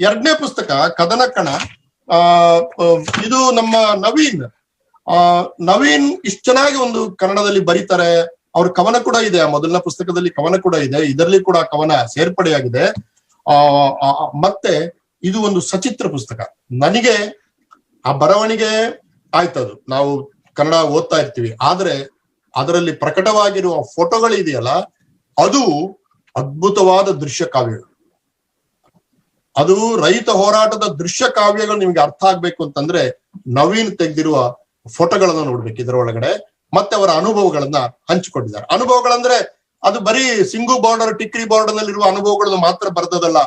ಎರಡನೇ ಪುಸ್ತಕ, ಕದನ ಕಣ. ಆ ಇದು ನಮ್ಮ ನವೀನ್. ಆ, ನವೀನ್ ಇಷ್ಟು ಚೆನ್ನಾಗಿ ಒಂದು ಕನ್ನಡದಲ್ಲಿ ಬರೀತಾರೆ. ಅವ್ರ ಕವನ ಕೂಡ ಇದೆ. ಆ ಮೊದಲನೇ ಪುಸ್ತಕದಲ್ಲಿ ಕವನ ಕೂಡ ಇದೆ. ಇದರಲ್ಲಿ ಕೂಡ ಕವನ ಸೇರ್ಪಡೆಯಾಗಿದೆ. ಆ, ಮತ್ತೆ ಇದು ಒಂದು ಸಚಿತ್ರ ಪುಸ್ತಕ. ನನಗೆ ಆ ಬರವಣಿಗೆ ಆಯ್ತದು. ನಾವು ಕನ್ನಡ ಓದ್ತಾ ಇರ್ತೀವಿ. ಆದ್ರೆ ಅದರಲ್ಲಿ ಪ್ರಕಟವಾಗಿರುವ ಫೋಟೋಗಳಿದೆಯಲ್ಲ, ಅದು ಅದ್ಭುತವಾದ ದೃಶ್ಯ ಕಾವ್ಯಗಳು. ಅದು ರೈತ ಹೋರಾಟದ ದೃಶ್ಯ ಕಾವ್ಯಗಳು ನಿಮ್ಗೆ ಅರ್ಥ ಆಗ್ಬೇಕು ಅಂತಂದ್ರೆ ನವೀನ್ ತೆಗೆದಿರುವ ಫೋಟೋಗಳನ್ನ ನೋಡ್ಬೇಕು ಇದರ ಒಳಗಡೆ, ಮತ್ತೆ ಅವರ ಅನುಭವಗಳನ್ನ ಹಂಚಿಕೊಂಡಿದ್ದಾರೆ. ಅನುಭವಗಳಂದ್ರೆ ಅದು ಬರೀ ಸಿಂಗು ಬಾರ್ಡರ್ ಟಿಕ್ರಿ ಬಾರ್ಡರ್ ನಲ್ಲಿರುವ ಅನುಭವಗಳನ್ನು ಮಾತ್ರ ಬರ್ತದಲ್ಲ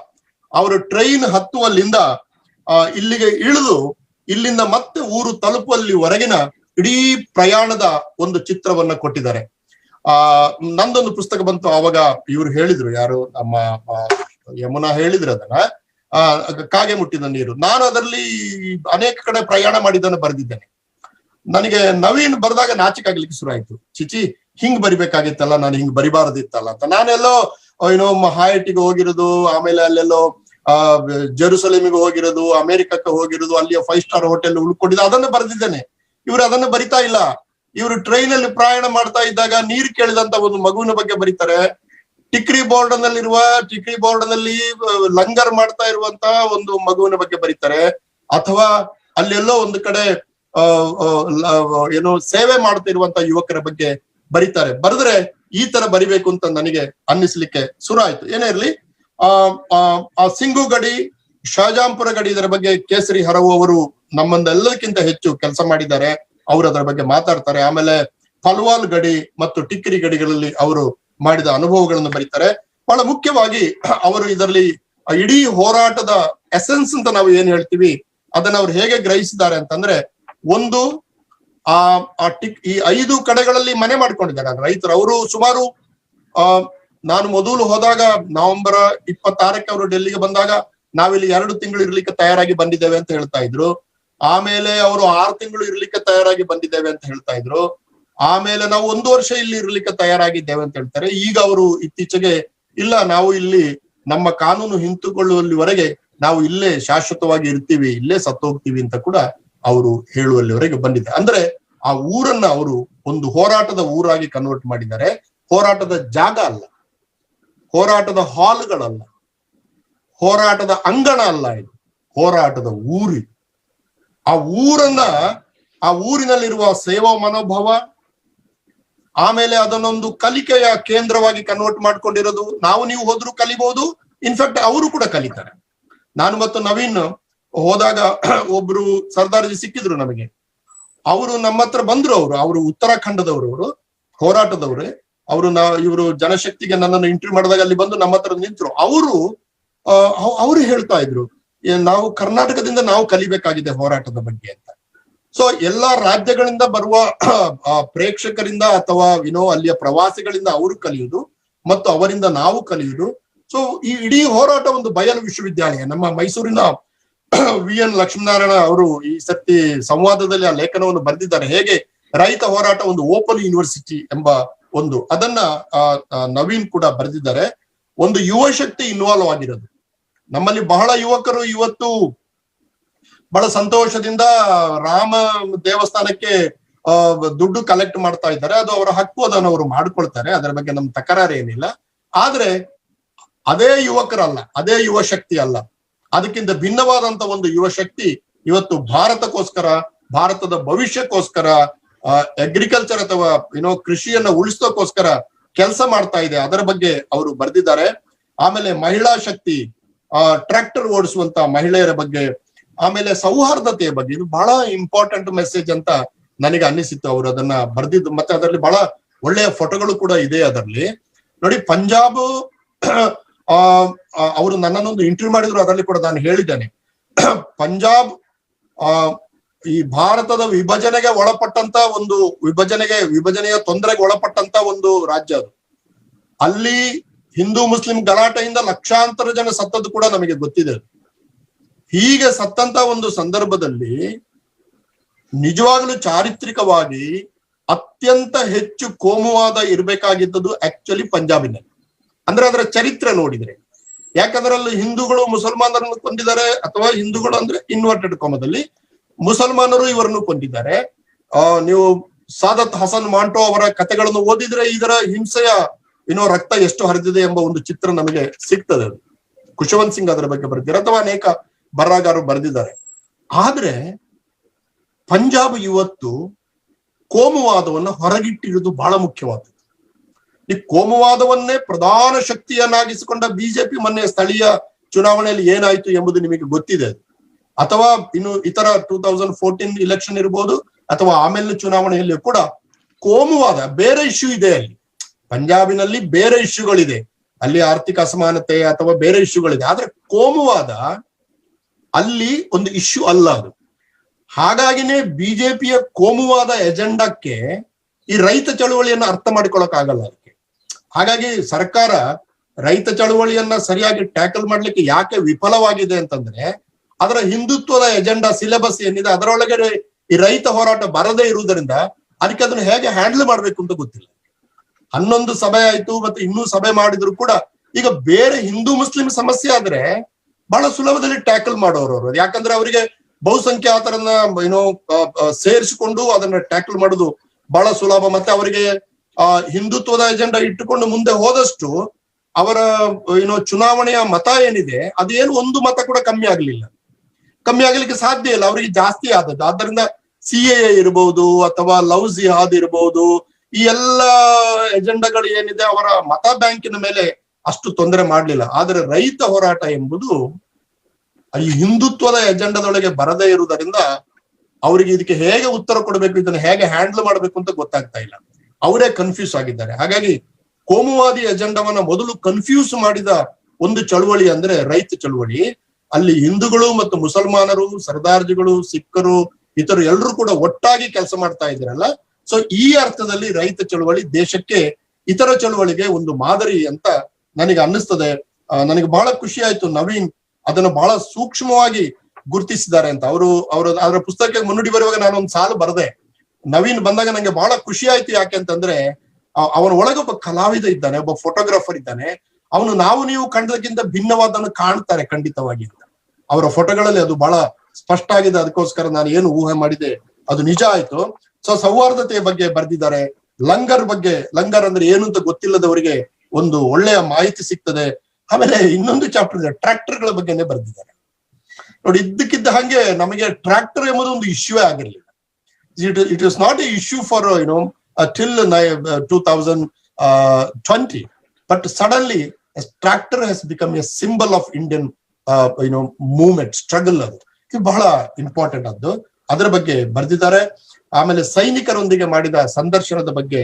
ಅವರು ಟ್ರೈನ್ ಹತ್ತುವಲ್ಲಿಂದ ಇಲ್ಲಿಗೆ ಇಳಿದು, ಇಲ್ಲಿಂದ ಮತ್ತೆ ಊರು ತಲುಪುವಲ್ಲಿ ಹೊರಗಿನ ಇಡೀ ಪ್ರಯಾಣದ ಒಂದು ಚಿತ್ರವನ್ನ ಕೊಟ್ಟಿದ್ದಾರೆ. ಆ, ನಂದೊಂದು ಪುಸ್ತಕ ಬಂತು, ಅವಾಗ ಇವ್ರು ಹೇಳಿದ್ರು, ಯಾರು ನಮ್ಮ ಯಮುನಾ ಹೇಳಿದ್ರು ಅದನ್ನ. ಆ ಕಾಗೆ ಮುಟ್ಟಿದ ನೀರು. ನಾನು ಅದರಲ್ಲಿ ಅನೇಕ ಕಡೆ ಪ್ರಯಾಣ ಮಾಡಿದ್ದನ್ನು ಬರೆದಿದ್ದೇನೆ. ನನಗೆ ನವೀನ್ ಬರೆದಾಗ ನಾಚಿಕೆ ಆಗ್ಲಿಕ್ಕೆ ಶುರು ಆಯ್ತು ಚಿಚಿ ಹಿಂಗ್ ಬರಿಬೇಕಾಗಿತ್ತಲ್ಲ, ನಾನು ಹಿಂಗ್ ಬರಿಬಾರದಿತ್ತಲ್ಲ ಅಂತ. ನಾನೆಲ್ಲೋ ಏನೋ ಹಾಯಟಿಗೆ ಹೋಗಿರೋದು, ಆಮೇಲೆ ಅಲ್ಲೆಲ್ಲೋ, ಆ, ಜೆರುಸಲೇಮಿಗೆ ಹೋಗಿರೋದು, ಅಮೆರಿಕಕ್ಕೆ ಹೋಗಿರೋದು, ಅಲ್ಲಿಯ ಫೈವ್ ಸ್ಟಾರ್ ಹೋಟೆಲ್ ಉಳ್ಕೊಂಡಿದ್ದು, ಅದನ್ನ ಬರೆದಿದ್ದೇನೆ. ಇವ್ರು ಅದನ್ನ ಬರಿತಾ ಇಲ್ಲ. ಇವರು ಟ್ರೈನ್ ಅಲ್ಲಿ ಪ್ರಯಾಣ ಮಾಡ್ತಾ ಇದ್ದಾಗ ನೀರ್ ಕೇಳಿದಂತ ಒಂದು ಮಗುವಿನ ಬಗ್ಗೆ ಬರೀತಾರೆ. ಟಿಕ್ರಿ ಬೋರ್ಡ್ ನಲ್ಲಿರುವ ಟಿಕ್ರಿ ಬೋರ್ಡ್ನಲ್ಲಿ ಲಂಗರ್ ಮಾಡ್ತಾ ಇರುವಂತಹ ಒಂದು ಮಗುವಿನ ಬಗ್ಗೆ ಬರೀತಾರೆ. ಅಥವಾ ಅಲ್ಲೆಲ್ಲೋ ಒಂದು ಕಡೆ ಏನು ಸೇವೆ ಮಾಡ್ತಿರುವಂತ ಯುವಕರ ಬಗ್ಗೆ ಬರೀತಾರೆ. ಬರೆದ್ರೆ ಈ ತರ ಬರಿಬೇಕು ಅಂತ ನನಗೆ ಅನ್ನಿಸ್ಲಿಕ್ಕೆ ಶುರು ಆಯ್ತು ಏನೇ ಇರ್ಲಿ, ಆ ಸಿಂಗು ಗಡಿ ಶಹಜಾಂಪುರ ಗಡಿ ಇದರ ಬಗ್ಗೆ ಕೇಸರಿ ಹರವು ಅವರು ನಮ್ಮಂದೆಲ್ಲದಕ್ಕಿಂತ ಹೆಚ್ಚು ಕೆಲಸ ಮಾಡಿದ್ದಾರೆ. ಅವರು ಅದರ ಬಗ್ಗೆ ಮಾತಾಡ್ತಾರೆ. ಆಮೇಲೆ ಫಲ್ವಾಲ್ ಗಡಿ ಮತ್ತು ಟಿಕ್ರಿ ಗಡಿಗಳಲ್ಲಿ ಅವರು ಮಾಡಿದ ಅನುಭವಗಳನ್ನು ಬರೀತಾರೆ. ಬಹಳ ಮುಖ್ಯವಾಗಿ ಅವರು ಇದರಲ್ಲಿ ಇಡೀ ಹೋರಾಟದ ಎಸೆನ್ಸ್ ಅಂತ ನಾವು ಏನ್ ಹೇಳ್ತೀವಿ, ಅದನ್ನ ಅವ್ರು ಹೇಗೆ ಗ್ರಹಿಸಿದ್ದಾರೆ ಅಂತಂದ್ರೆ, ಒಂದು, ಆ ಆ ಟಿಕ್, ಈ ಐದು ಕಡೆಗಳಲ್ಲಿ ಮನೆ ಮಾಡ್ಕೊಂಡಿದ್ದಾರೆ. ರೈತರು, ಅವರು ಸುಮಾರು, ಆ, ನಾನು ಮೊದಲು ಹೋದಾಗ ನವೆಂಬರ್ ಇಪ್ಪತ್ತಾರಕ್ಕೆ ಅವರು ಡೆಲ್ಲಿಗೆ ಬಂದಾಗ ನಾವಿಲ್ಲಿ ಎರಡು ತಿಂಗಳು ಇರ್ಲಿಕ್ಕೆ ತಯಾರಾಗಿ ಬಂದಿದ್ದೇವೆ ಅಂತ ಹೇಳ್ತಾ ಇದ್ರು. ಆಮೇಲೆ ಅವರು ಆರು ತಿಂಗಳು ಇರ್ಲಿಕ್ಕೆ ತಯಾರಾಗಿ ಬಂದಿದ್ದೇವೆ ಅಂತ ಹೇಳ್ತಾ ಇದ್ರು. ಆಮೇಲೆ ನಾವು ಒಂದು ವರ್ಷ ಇಲ್ಲಿ ಇರ್ಲಿಕ್ಕೆ ತಯಾರಾಗಿದ್ದೇವೆ ಅಂತ ಹೇಳ್ತಾರೆ. ಈಗ ಅವರು ಇತ್ತೀಚೆಗೆ ಇಲ್ಲ, ನಾವು ಇಲ್ಲಿ ನಮ್ಮ ಕಾನೂನು ಹಿಂತುಕೊಳ್ಳುವಲ್ಲಿವರೆಗೆ ನಾವು ಇಲ್ಲೇ ಶಾಶ್ವತವಾಗಿ ಇರ್ತೀವಿ, ಇಲ್ಲೇ ಸತ್ತೋಗ್ತೀವಿ ಅಂತ ಕೂಡ ಅವರು ಹೇಳುವಲ್ಲಿವರೆಗೆ ಬಂದಿದೆ. ಅಂದ್ರೆ ಆ ಊರನ್ನ ಅವರು ಒಂದು ಹೋರಾಟದ ಊರಾಗಿ ಕನ್ವರ್ಟ್ ಮಾಡಿದ್ದಾರೆ. ಹೋರಾಟದ ಜಾಗ ಅಲ್ಲ, ಹೋರಾಟದ ಹಾಲ್ಗಳಲ್ಲ, ಹೋರಾಟದ ಅಂಗಣ ಅಲ್ಲ ಇದು, ಹೋರಾಟದ ಊರಿ ಆ ಊರನ್ನ, ಆ ಊರಿನಲ್ಲಿರುವ ಸೇವಾ ಮನೋಭಾವ ಆಮೇಲೆ ಅದನ್ನೊಂದು ಕಲಿಕೆಯ ಕೇಂದ್ರವಾಗಿ ಕನ್ವರ್ಟ್ ಮಾಡ್ಕೊಂಡಿರೋದು. ನಾವು ನೀವು ಹೋದ್ರು ಕಲಿಬಹುದು ಇನ್ಫ್ಯಾಕ್ಟ್ ಅವರು ಕೂಡ ಕಲಿತಾರೆ. ನಾನು ಮತ್ತು ನವೀನ್ ಹೋದಾಗ ಒಬ್ರು ಸರ್ದಾರ್ಜಿ ಸಿಕ್ಕಿದ್ರು ನಮಗೆ. ಅವರು ನಮ್ಮ ಹತ್ರ ಬಂದ್ರು ಅವರು. ಅವರು ಉತ್ತರಾಖಂಡದವರು ಅವರು ಹೋರಾಟದವ್ರೆ. ಅವರು ನಾ, ಇವರು ಜನಶಕ್ತಿಗೆ ನನ್ನನ್ನು ಇಂಟರ್ವ್ಯೂ ಮಾಡಿದಾಗ ಅಲ್ಲಿ ಬಂದು ನಮ್ಮ ಹತ್ರ ನಿಂತರು. ಅವರು ಅವರು ಹೇಳ್ತಾ ಇದ್ರು ನಾವು ಕರ್ನಾಟಕದಿಂದ ನಾವು ಕಲಿಬೇಕಾಗಿದೆ ಹೋರಾಟದ ಬಗ್ಗೆ ಅಂತ. ಸೊ ಎಲ್ಲಾ ರಾಜ್ಯಗಳಿಂದ ಬರುವ ಪ್ರೇಕ್ಷಕರಿಂದ ಅಥವಾ ವಿನೋ ಅಲ್ಲಿಯ ಪ್ರವಾಸಿಗಳಿಂದ ಅವರು ಕಲಿಯುವುದು ಮತ್ತು ಅವರಿಂದ ನಾವು ಕಲಿಯುವುದು ಸೊ ಈ ಇಡೀ ಹೋರಾಟ ಒಂದು ಬಯಲು ವಿಶ್ವವಿದ್ಯಾಲಯ. ನಮ್ಮ ಮೈಸೂರಿನ, ವಿ ಎನ್ ಲಕ್ಷ್ಮೀನಾರಾಯಣ ಅವರು ಈ ಸರ್ತಿ ಸಂವಾದದಲ್ಲಿ ಆ ಲೇಖನವನ್ನು ಬರೆದಿದ್ದಾರೆ. ಹೇಗೆ? ರೈತ ಹೋರಾಟ ಒಂದು ಓಪನ್ ಯೂನಿವರ್ಸಿಟಿ ಎಂಬ ಒಂದು, ಅದನ್ನ ನವೀನ್ ಕೂಡ ಬರೆದಿದ್ದಾರೆ. ಒಂದು ಯುವ ಶಕ್ತಿ ಇನ್ವಾಲ್ವ್ ಆಗಿರೋದು. ನಮ್ಮಲ್ಲಿ ಬಹಳ ಯುವಕರು ಇವತ್ತು ಬಹಳ ಸಂತೋಷದಿಂದ ರಾಮ ದೇವಸ್ಥಾನಕ್ಕೆ ದುಡ್ಡು ಕಲೆಕ್ಟ್ ಮಾಡ್ತಾ ಇದ್ದಾರೆ. ಅದು ಅವರ ಹಕ್ಕು, ಅದನ್ನು ಅವರು ಮಾಡ್ಕೊಳ್ತಾರೆ. ಅದರ ಬಗ್ಗೆ ನಮ್ ತಕರಾರು ಏನಿಲ್ಲ. ಆದ್ರೆ ಅದೇ ಯುವಕರಲ್ಲ, ಅದೇ ಯುವ ಶಕ್ತಿ ಅಲ್ಲ. ಅದಕ್ಕಿಂತ ಭಿನ್ನವಾದಂತ ಒಂದು ಯುವ ಶಕ್ತಿ ಇವತ್ತು ಭಾರತಕ್ಕೋಸ್ಕರ, ಭಾರತದ ಭವಿಷ್ಯಕ್ಕೋಸ್ಕರ ಅಗ್ರಿಕಲ್ಚರ್ ಅಥವಾ ಏನೋ ಕೃಷಿಯನ್ನ ಉಳಿಸೋಕೋಸ್ಕರ ಕೆಲಸ ಮಾಡ್ತಾ ಇದೆ. ಅದರ ಬಗ್ಗೆ ಅವರು ಬರೆದಿದ್ದಾರೆ. ಆಮೇಲೆ ಮಹಿಳಾ ಶಕ್ತಿ ಟ್ರ್ಯಾಕ್ಟರ್ ಓಡಿಸುವಂತ ಮಹಿಳೆಯರ ಬಗ್ಗೆ ಆಮೇಲೆ ಸೌಹಾರ್ದತೆಯ ಬಗ್ಗೆ ಇದು ಬಹಳ ಇಂಪಾರ್ಟೆಂಟ್ ಮೆಸೇಜ್ ಅಂತ ನನಗೆ ಅನ್ನಿಸಿತ್ತು. ಅವರು ಅದನ್ನ ಬರ್ದಿದ್ದು ಮತ್ತೆ ಅದರಲ್ಲಿ ಬಹಳ ಒಳ್ಳೆಯ ಫೋಟೋಗಳು ಕೂಡ ಇದೆ ಅದರಲ್ಲಿ. ನೋಡಿ ಪಂಜಾಬ್ ಆ ಅವರು ನನ್ನನ್ನೊಂದು ಇಂಟರ್ವ್ಯೂ ಮಾಡಿದ್ರು, ಅದರಲ್ಲಿ ಕೂಡ ನಾನು ಹೇಳಿದ್ದೇನೆ. ಪಂಜಾಬ್ ಆ, ಈ ಭಾರತದ ವಿಭಜನೆಗೆ ಒಳಪಟ್ಟಂತ ಒಂದು ವಿಭಜನೆಗೆ, ವಿಭಜನೆಯ ತೊಂದರೆಗೆ ಒಳಪಟ್ಟಂತ ಒಂದು ರಾಜ್ಯ ಅದು. ಅಲ್ಲಿ ಹಿಂದೂ, ಮುಸ್ಲಿಂ ಗಲಾಟೆಯಿಂದ ಲಕ್ಷಾಂತರ ಜನ ಸತ್ತದ್ದು ಕೂಡ ನಮಗೆ ಗೊತ್ತಿದೆ ಹೀಗೆ ಸತ್ತಂತ ಒಂದು ಸಂದರ್ಭದಲ್ಲಿ ನಿಜವಾಗ್ಲೂ ಚಾರಿತ್ರಿಕವಾಗಿ ಅತ್ಯಂತ ಹೆಚ್ಚು ಕೋಮುವಾದ ಇರಬೇಕಾಗಿದ್ದದ್ದು ಆಕ್ಚುಲಿ ಪಂಜಾಬಿನಲ್ಲಿ. ಅಂದ್ರೆ ಅದರ ಚರಿತ್ರೆ ನೋಡಿದ್ರೆ. ಯಾಕಂದ್ರೆ ಅಲ್ಲಿ ಹಿಂದೂಗಳು ಮುಸಲ್ಮಾನರನ್ನು ಕೊಂದಿದ್ದಾರೆ ಅಥವಾ ಹಿಂದೂಗಳು ಅಂದ್ರೆ ಇನ್ವರ್ಟೆಡ್ ಕೋಮದಲ್ಲಿ ಮುಸಲ್ಮಾನರು ಇವರನ್ನು ಕೊಂದಿದ್ದಾರೆ. ಆ, ನೀವು ಸಾದತ್ ಹಸನ್ ಮಾಂಟೋ ಅವರ ಕಥೆಗಳನ್ನು ಓದಿದ್ರೆ ಇದರ ಹಿಂಸೆಯ ಏನೋ ರಕ್ತ ಎಷ್ಟು ಹರಿದಿದೆ ಎಂಬ ಒಂದು ಚಿತ್ರ ನಮಗೆ ಸಿಗ್ತದೆ ಅದು. ಕುಶವಂತ್ ಸಿಂಗ್ ಅದರ ಬಗ್ಗೆ ಬರ್ತೀರ? ಅಥವಾ ಅನೇಕ ಬರಹಗಾರರು ಬರೆದಿದ್ದಾರೆ. ಆದ್ರೆ ಪಂಜಾಬ್ ಇವತ್ತು ಕೋಮುವಾದವನ್ನ ಹೊರಗಿಟ್ಟಿರುವುದು ಬಹಳ ಮುಖ್ಯವಾದದ್ದು. ಈ ಕೋಮುವಾದವನ್ನೇ ಪ್ರಧಾನ ಶಕ್ತಿಯನ್ನಾಗಿಸಿಕೊಂಡ ಬಿಜೆಪಿ ಮೊನ್ನೆ ಸ್ಥಳೀಯ ಚುನಾವಣೆಯಲ್ಲಿ ಏನಾಯ್ತು ಎಂಬುದು ನಿಮಗೆ ಗೊತ್ತಿದೆ. ಅಥವಾ ಇನ್ನು ಇತರ ಟೂ ತೌಸಂಡ್ ಫೋರ್ಟೀನ್ ಇಲೆಕ್ಷನ್ ಇರ್ಬೋದು, ಅಥವಾ ಆಮೇಲಿನ ಚುನಾವಣೆಯಲ್ಲಿ ಕೂಡ ಕೋಮುವಾದ, ಬೇರೆ ಇಶ್ಯೂ ಇದೆ ಅಲ್ಲಿ. ಪಂಜಾಬಿನಲ್ಲಿ ಬೇರೆ ಇಶ್ಯೂಗಳಿದೆ ಅಲ್ಲಿ ಆರ್ಥಿಕ ಅಸಮಾನತೆ ಅಥವಾ ಬೇರೆ ಇಶ್ಯೂಗಳಿದೆ ಆದ್ರೆ ಕೋಮುವಾದ ಅಲ್ಲಿ ಒಂದು ಇಶ್ಯೂ ಅಲ್ಲ ಅದು. ಹಾಗಾಗಿನೇ ಬಿಜೆಪಿಯ ಕೋಮುವಾದ ಎಜೆಂಡಕ್ಕೆ ಈ ರೈತ ಚಳುವಳಿಯನ್ನ ಅರ್ಥ ಮಾಡಿಕೊಳ್ಳಕ್ಕಾಗಲ್ಲ ಅದಕ್ಕೆ. ಹಾಗಾಗಿ ಸರ್ಕಾರ ರೈತ ಚಳುವಳಿಯನ್ನ ಸರಿಯಾಗಿ ಟ್ಯಾಕಲ್ ಮಾಡ್ಲಿಕ್ಕೆ ಯಾಕೆ ವಿಫಲವಾಗಿದೆ ಅಂತಂದ್ರೆ ಅದರ ಹಿಂದುತ್ವದ ಎಜೆಂಡಾ, ಸಿಲೆಬಸ್ ಏನಿದೆ, ಅದರೊಳಗೆ ಈ ರೈತ ಹೋರಾಟ ಬರದೇ ಇರುವುದರಿಂದ ಅದಕ್ಕೆ ಅದನ್ನು ಹೇಗೆ ಹ್ಯಾಂಡಲ್ ಮಾಡ್ಬೇಕು ಅಂತ ಗೊತ್ತಿಲ್ಲ. ಹನ್ನೊಂದು ಸಭೆ ಆಯ್ತು, ಮತ್ತೆ ಇನ್ನೂ ಸಭೆ ಮಾಡಿದ್ರು ಕೂಡ ಈಗ ಬೇರೆ ಹಿಂದೂ ಮುಸ್ಲಿಂ ಸಮಸ್ಯೆ ಆದ್ರೆ ಬಹಳ ಸುಲಭದಲ್ಲಿ ಟ್ಯಾಕಲ್ ಮಾಡೋರು ಅವರು. ಯಾಕಂದ್ರೆ ಅವರಿಗೆ ಬಹುಸಂಖ್ಯಾತರನ್ನ ಏನೋ ಸೇರಿಸಿಕೊಂಡು ಅದನ್ನ ಟ್ಯಾಕಲ್ ಮಾಡೋದು ಬಹಳ ಸುಲಭ. ಮತ್ತೆ ಅವರಿಗೆ, ಆ, ಹಿಂದುತ್ವದ ಎಜೆಂಡಾ ಇಟ್ಟುಕೊಂಡು ಮುಂದೆ ಹೋದಷ್ಟು ಅವರ ಏನೋ ಚುನಾವಣೆಯ ಮತ ಏನಿದೆ, ಅದೇನು ಒಂದು ಮತ ಕೂಡ ಕಮ್ಮಿ ಆಗ್ಲಿಲ್ಲ. ಕಮ್ಮಿ ಆಗ್ಲಿಕ್ಕೆ ಸಾಧ್ಯ ಇಲ್ಲ. ಅವರಿಗೆ ಜಾಸ್ತಿ ಆದದ್ದು. ಆದ್ದರಿಂದ ಸಿ ಎ ಇರಬಹುದು ಅಥವಾ ಲವ್ ಜಿಹಾದ್ ಇರಬಹುದು ಈ ಎಲ್ಲ ಎಜೆಂಡಾಗಳು ಏನಿದೆ ಅವರ ಮತ ಬ್ಯಾಂಕಿನ ಮೇಲೆ ಅಷ್ಟು ತೊಂದರೆ ಮಾಡ್ಲಿಲ್ಲ. ಆದ್ರೆ ರೈತ ಹೋರಾಟ ಎಂಬುದು ಈ ಹಿಂದುತ್ವದ ಎಜೆಂಡದೊಳಗೆ ಬರದೇ ಇರುವುದರಿಂದ ಅವರಿಗೆ ಇದಕ್ಕೆ ಹೇಗೆ ಉತ್ತರ ಕೊಡಬೇಕು, ಇದನ್ನ ಹೇಗೆ ಹ್ಯಾಂಡಲ್ ಮಾಡಬೇಕು ಅಂತ ಗೊತ್ತಾಗ್ತಾ ಇಲ್ಲ. ಅವರೇ ಕನ್ಫ್ಯೂಸ್ ಆಗಿದ್ದಾರೆ. ಹಾಗಾಗಿ ಕೋಮುವಾದಿ ಎಜೆಂಡವನ್ನ ಮೊದಲು ಕನ್ಫ್ಯೂಸ್ ಮಾಡಿದ ಒಂದು ಚಳುವಳಿ ಅಂದ್ರೆ ರೈತ ಚಳುವಳಿ. ಅಲ್ಲಿ ಹಿಂದೂಗಳು ಮತ್ತು ಮುಸಲ್ಮಾನರು, ಸರ್ದಾರ್ಜಿಗಳು, ಸಿಖ್ಖರು, ಇತರು ಎಲ್ಲರೂ ಕೂಡ ಒಟ್ಟಾಗಿ ಕೆಲಸ ಮಾಡ್ತಾ ಇದ್ರಲ್ಲ ಸೊ ಈ ಅರ್ಥದಲ್ಲಿ ರೈತ ಚಳುವಳಿ ದೇಶಕ್ಕೆ ಇತರ ಚಳುವಳಿಗೆ ಒಂದು ಮಾದರಿ ಅಂತ ನನಗೆ ಅನ್ನಿಸ್ತದೆ. ನನಗೆ ಬಹಳ ಖುಷಿ ಆಯ್ತು ನವೀನ್. ಅದನ್ನು ಬಹಳ ಸೂಕ್ಷ್ಮವಾಗಿ ಗುರುತಿಸಿದ್ದಾರೆ ಅಂತ. ಅವರು, ಅವರ ಅದರ ಪುಸ್ತಕಕ್ಕೆ ಮುನ್ನುಡಿ ಬರುವಾಗ ನಾನು ಒಂದು ಸಾಲು ಬರದೆ. ನವೀನ್ ಬಂದಾಗ ನಂಗೆ ಬಹಳ ಖುಷಿ ಆಯ್ತು ಯಾಕೆ ಅಂತಂದ್ರೆ ಅವನ ಒಳಗೆ ಒಬ್ಬ ಕಲಾವಿದ ಇದ್ದಾನೆ, ಒಬ್ಬ ಫೋಟೋಗ್ರಾಫರ್ ಇದ್ದಾನೆ. ಅವನು ನಾವು ನೀವು ಕಂಡದಕ್ಕಿಂತ ಭಿನ್ನವಾದನ್ನು ಕಾಣ್ತಾರೆ ಖಂಡಿತವಾಗಿ ಅಂತ. ಅವರ ಫೋಟೋಗಳಲ್ಲಿ ಅದು ಬಹಳ ಸ್ಪಷ್ಟ ಆಗಿದೆ ಅದಕ್ಕೋಸ್ಕರ ನಾನು ಏನು ಊಹೆ ಮಾಡಿದೆ, ಅದು ನಿಜ ಆಯ್ತು. ಸೊ, ಸೌಹಾರ್ದತೆಯ ಬಗ್ಗೆ ಬರೆದಿದ್ದಾರೆ. ಲಂಗರ್ ಬಗ್ಗೆ, ಲಂಗರ್ ಅಂದ್ರೆ ಏನು ಅಂತ ಗೊತ್ತಿಲ್ಲದವರಿಗೆ ಒಂದು ಒಳ್ಳೆಯ ಮಾಹಿತಿ ಸಿಗ್ತದೆ. ಆಮೇಲೆ ಇನ್ನೊಂದು ಚಾಪ್ಟರ್ ಟ್ರ್ಯಾಕ್ಟರ್ಗಳ ಬಗ್ಗೆನೇ ಬರೆದಿದ್ದಾರೆ. ನೋಡಿ, ಇದ್ದಕ್ಕಿದ್ದ ಹಾಗೆ ನಮಗೆ ಟ್ರ್ಯಾಕ್ಟರ್ ಎಂಬುದು ಒಂದು issue ಆಗಿರ್ಲಿಲ್ಲ. It it is not a issue for you know till two thousand twenty but suddenly tractor has become a symbol of Indian you know movement struggle ಅದು. ಇದು ಬಹಳ ಇಂಪಾರ್ಟೆಂಟ್ ಅದು ಅದರ ಬಗ್ಗೆ ಬರೆದಿದ್ದಾರೆ. ಆಮೇಲೆ ಸೈನಿಕರೊಂದಿಗೆ ಮಾಡಿದ ಸಂದರ್ಶನದ ಬಗ್ಗೆ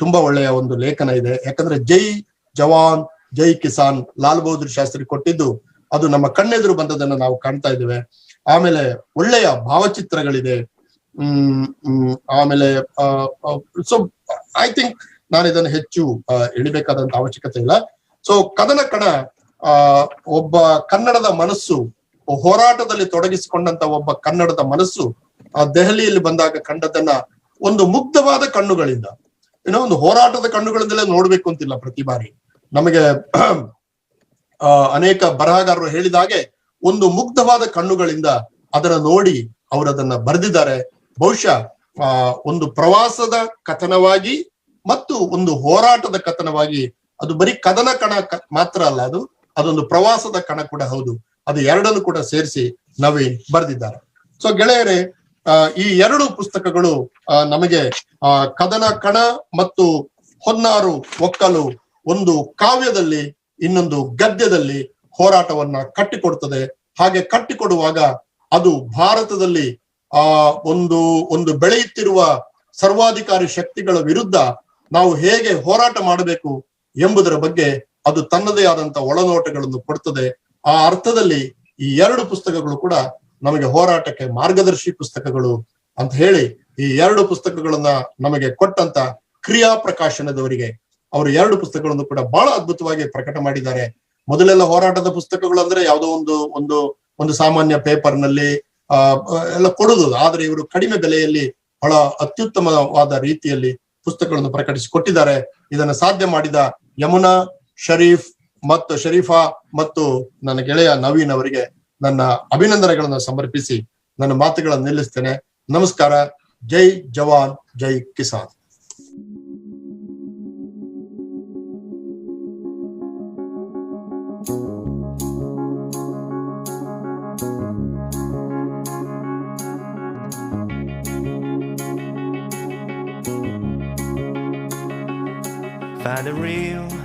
ತುಂಬಾ ಒಳ್ಳೆಯ ಒಂದು ಲೇಖನ ಇದೆ. ಯಾಕಂದ್ರೆ ಜೈ ಜವಾನ್ ಜೈ ಕಿಸಾನ್ ಲಾಲ್ ಬಹದ್ದೂರ್ ಶಾಸ್ತ್ರಿ ಕೊಟ್ಟಿದ್ದು ಅದು ನಮ್ಮ ಕಣ್ಣೆದುರು ಬಂದದನ್ನ ನಾವು ಕಾಣ್ತಾ ಇದ್ದೇವೆ. ಆಮೇಲೆ ಒಳ್ಳೆಯ ಭಾವಚಿತ್ರಗಳಿದೆ. ಹ್ಮ್ ಆಮೇಲೆ ಸೊ ಐ ಥಿಂಕ್ ನಾನು ಇದನ್ನು ಹೆಚ್ಚು ಎಳಿಬೇಕಾದಂತ ಅವಶ್ಯಕತೆ ಇಲ್ಲ. ಸೊ ಕದನ ಕಣ, ಆ, ಒಬ್ಬ ಕನ್ನಡದ ಮನಸ್ಸು, ಹೋರಾಟದಲ್ಲಿ ತೊಡಗಿಸಿಕೊಂಡಂತ ಒಬ್ಬ ಕನ್ನಡದ ಮನಸ್ಸು, ಆ, ದೆಹಲಿಯಲ್ಲಿ ಬಂದಾಗ ಕಂಡದನ್ನ ಒಂದು ಮುಗ್ಧವಾದ ಕಣ್ಣುಗಳಿಂದ, ಏನೋ ಒಂದು ಹೋರಾಟದ ಕಣ್ಣುಗಳಿಂದಲೇ ನೋಡ್ಬೇಕು ಅಂತಿಲ್ಲ ಪ್ರತಿ ಬಾರಿ. ನಮಗೆ ಅನೇಕ ಬರಹಗಾರರು ಹೇಳಿದ ಹಾಗೆ ಒಂದು ಮುಗ್ಧವಾದ ಕಣ್ಣುಗಳಿಂದ ಅದನ್ನ ನೋಡಿ ಅವರು ಅದನ್ನ ಬರೆದಿದ್ದಾರೆ. ಬಹುಶಃ, ಆ, ಒಂದು ಪ್ರವಾಸದ ಕಥನವಾಗಿ ಮತ್ತು ಒಂದು ಹೋರಾಟದ ಕಥನವಾಗಿ ಅದು ಬರೀ ಕದನ ಕಣ ಮಾತ್ರ ಅಲ್ಲ ಅದು, ಅದೊಂದು ಪ್ರವಾಸದ ಕಣ ಕೂಡ ಹೌದು. ಅದು ಎರಡನ್ನು ಕೂಡ ಸೇರಿಸಿ ನವೀನ್ ಬರೆದಿದ್ದಾರೆ. ಸೊ ಗೆಳೆಯರೇ ಈ ಎರಡು ಪುಸ್ತಕಗಳು ನಮಗೆ ಕದನ ಕಣ ಮತ್ತು ಹೊನ್ನಾರು ಒಕ್ಕಲು ಒಂದು ಕಾವ್ಯದಲ್ಲಿ, ಇನ್ನೊಂದು ಗದ್ಯದಲ್ಲಿ ಹೋರಾಟವನ್ನ ಕಟ್ಟಿಕೊಡ್ತದೆ. ಹಾಗೆ ಕಟ್ಟಿಕೊಡುವಾಗ ಅದು ಭಾರತದಲ್ಲಿ, ಆ, ಒಂದು ಒಂದು ಬೆಳೆಯುತ್ತಿರುವ ಸರ್ವಾಧಿಕಾರಿ ಶಕ್ತಿಗಳ ವಿರುದ್ಧ ನಾವು ಹೇಗೆ ಹೋರಾಟ ಮಾಡಬೇಕು ಎಂಬುದರ ಬಗ್ಗೆ ಅದು ತನ್ನದೇ ಆದಂತ ಒಳನೋಟಗಳನ್ನು ಕೊಡ್ತದೆ. ಆ ಅರ್ಥದಲ್ಲಿ ಈ ಎರಡು ಪುಸ್ತಕಗಳು ಕೂಡ ನಮಗೆ ಹೋರಾಟಕ್ಕೆ ಮಾರ್ಗದರ್ಶಿ ಪುಸ್ತಕಗಳು ಅಂತ ಹೇಳಿ ಈ ಎರಡು ಪುಸ್ತಕಗಳನ್ನ ನಮಗೆ ಕೊಟ್ಟಂತ ಕ್ರಿಯಾ ಪ್ರಕಾಶನದವರಿಗೆ ಅವರು ಎರಡು ಪುಸ್ತಕಗಳನ್ನು ಕೂಡ ಬಹಳ ಅದ್ಭುತವಾಗಿ ಪ್ರಕಟ ಮಾಡಿದ್ದಾರೆ. ಮೊದಲೆಲ್ಲ ಹೋರಾಟದ ಪುಸ್ತಕಗಳು ಅಂದ್ರೆ ಯಾವುದೋ ಒಂದು ಒಂದು ಒಂದು ಸಾಮಾನ್ಯ ಪೇಪರ್ನಲ್ಲಿ, ಆ, ಎಲ್ಲ ಕೊಡುದು. ಆದ್ರೆ ಇವರು ಕಡಿಮೆ ಬೆಲೆಯಲ್ಲಿ ಬಹಳ ಅತ್ಯುತ್ತಮವಾದ ರೀತಿಯಲ್ಲಿ ಪುಸ್ತಕಗಳನ್ನು ಪ್ರಕಟಿಸಿ ಕೊಟ್ಟಿದ್ದಾರೆ. ಇದನ್ನು ಸಾಧ್ಯ ಮಾಡಿದ ಯಮುನಾ, ಶರೀಫ್ ಮತ್ತು ಶರೀಫಾ ಮತ್ತು ನನ್ನ ಗೆಳೆಯ ನವೀನ್ ಅವರಿಗೆ ನನ್ನ ಅಭಿನಂದನೆಗಳನ್ನು ಸಮರ್ಪಿಸಿ ನನ್ನ ಮಾತುಗಳನ್ನು ನಿಲ್ಲಿಸ್ತೇನೆ. ನಮಸ್ಕಾರ. ಜೈ ಜವಾನ್, ಜೈ ಕಿಸಾನ್. Find a real